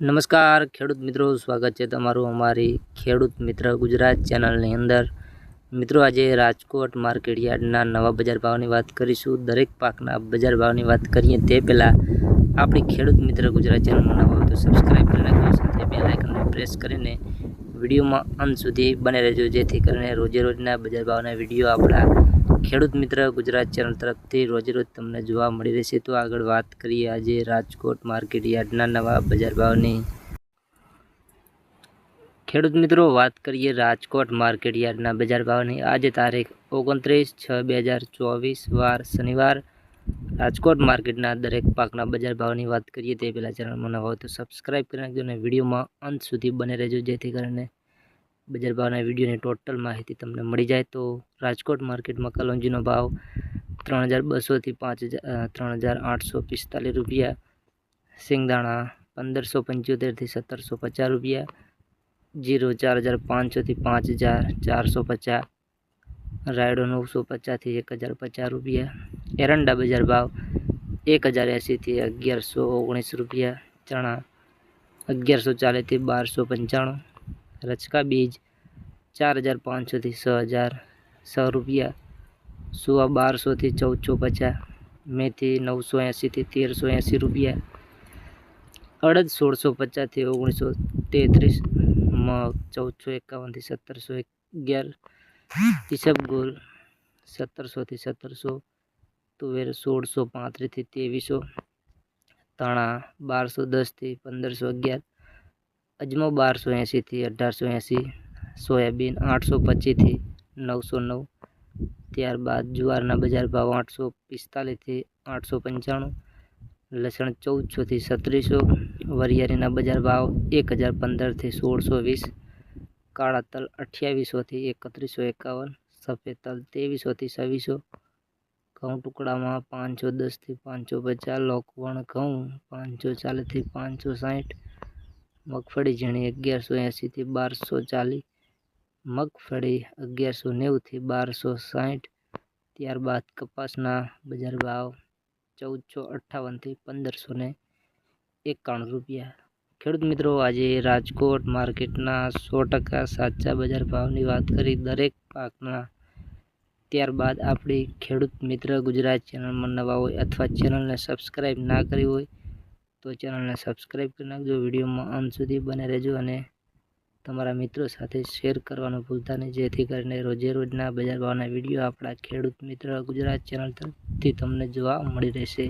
નમસ્કાર, ખેડૂત મિત્રો, સ્વાગત છે તમારું અમારી ખેડૂત મિત્ર ગુજરાત ચેનલની અંદર. મિત્રો, આજે રાજકોટ માર્કેટ યાર્ડના નવા બજાર ભાવની વાત કરીશું. દરેક પાકના બજાર ભાવની વાત કરીએ તે પહેલાં આપણી ખેડૂત મિત્ર ગુજરાત ચેનલમાં નવા હોય તો સબસ્ક્રાઈબ કરી નાખજો સાથે બે લાઇકનને પ્રેસ કરીને વિડીયોમાં અંત સુધી બને રહેજો. જેથી કરીને રોજે રોજના બજાર ભાવના વીડિયો આપણા ખેડૂત મિત્ર ગુજરાત ચેનલ તરફથી રોજે રોજ તમને જોવા મળી રહેશે. તો આગળ વાત કરીએ આજે રાજકોટ માર્કેટ યાર્ડના નવા બજાર ભાવની. ખેડૂત મિત્રો, વાત કરીએ રાજકોટ માર્કેટ યાર્ડના બજાર ભાવની. આજે તારીખ ઓગણત્રીસ છ બે હજાર ચોવીસ, વાર શનિવાર રાજકોટ માર્કેટના દરેક પાકના બજાર ભાવની વાત કરીએ તે પહેલાં ચેનલમાં નવા હોય તો સબસ્ક્રાઈબ કરી નાખજો અને વિડીયોમાં અંત સુધી બને રહેજો. જેથી કરીને બજાર ભાવના વિડીયોની ટોટલ માહિતી તમને મળી જાય. તો રાજકોટ માર્કેટમાં કલોંજીનો ભાવ ત્રણ હજાર બસોથી પાંચ હજાર ત્રણ હજાર આઠસો પિસ્તાલીસ રૂપિયા. સિંગદાણા પંદરસો પંચોતેરથી સત્તરસો પચાસ રૂપિયા. જીરો ચાર હજાર પાંચસોથી પાંચ હજાર ચારસો પચાસ. રાયડો નવસો પચાસથી એક હજાર પચાસ રૂપિયા. એરંડા બજાર ભાવ એક હજાર એંસીથી અગિયારસો ઓગણીસ રૂપિયા, ચણા અગિયારસો ચાલીસથી બારસો પંચાણું રચકા બીજ ચાર હજાર પાંચસોથી છ હજાર છ રૂપિયા, સુવા બારસોથી ચૌદસો પચાસ, મેથી નવસો એંસીથી તેરસો એંસી રૂપિયા, અડદ સોળસો પચાસથી ઓગણીસો તેત્રીસ, મગ ચૌદસો એકાવનથી સત્તરસો અગિયાર, ઈસબગુલ સત્તરસોથી સત્તરસો તુવેર સોળસો પાંત્રીસથી ત્રેવીસો, તણા બારસો દસથી પંદરસો અગિયાર, અજમો બારસો એંસીથી અઢારસો એંસી સોયાબીન આઠસો પચીસથી નવસો નવ, ત્યારબાદ જુવારના બજાર ભાવ આઠસો પિસ્તાલીસથી આઠસો પંચાણું, લસણ ચૌદસોથી સત્રીસો, વરિયાળીના બજાર ભાવ એક હજાર પંદરથી સોળસો વીસ, કાળા તલ અઠ્યાવીસોથી એકત્રીસો એકાવન, સફેદ તલ ત્રેવીસોથી છવ્વીસો ઘઉં ટુકડામાં, પાંચસો દસથી પાંચસો પચાસ, લોકવણ ઘઉં પાંચસો ચાલીસથી પાંચસો સાઠ મગફળી ઝીણી અગિયારસો એંસીથી બારસો ચાલીસ, મગફળી અગિયારસો નેવુંથી બારસો સાઠ ત્યારબાદ કપાસના બજાર ભાવ ચૌદસો અઠ્ઠાવનથી પંદરસો ને એકાણું રૂપિયા. ખેડૂત મિત્રો, આજે રાજકોટ માર્કેટના સો ટકા સાચા બજાર ભાવની વાત કરી. દરેક પાકના ત્યારબાદ આપણી ખેડૂત મિત્ર ગુજરાત ચેનલમાં નવા હોય અથવા ચેનલને સબસ્ક્રાઈબ ના કરી હોય, તો ચેનલને સબસ્ક્રાઈબ કરી નાખજો. વિડીયોમાં અંત સુધી બને રહેજો અને તમારા મિત્રો સાથે શેર કરવાનું ભૂલતા નહીં. જેથી કરીને રોજે રોજના બજાર ભાવના વીડિયો આપણા ખેડૂત મિત્ર ગુજરાત ચેનલ તરફથી તમને જોવા મળી રહેશે.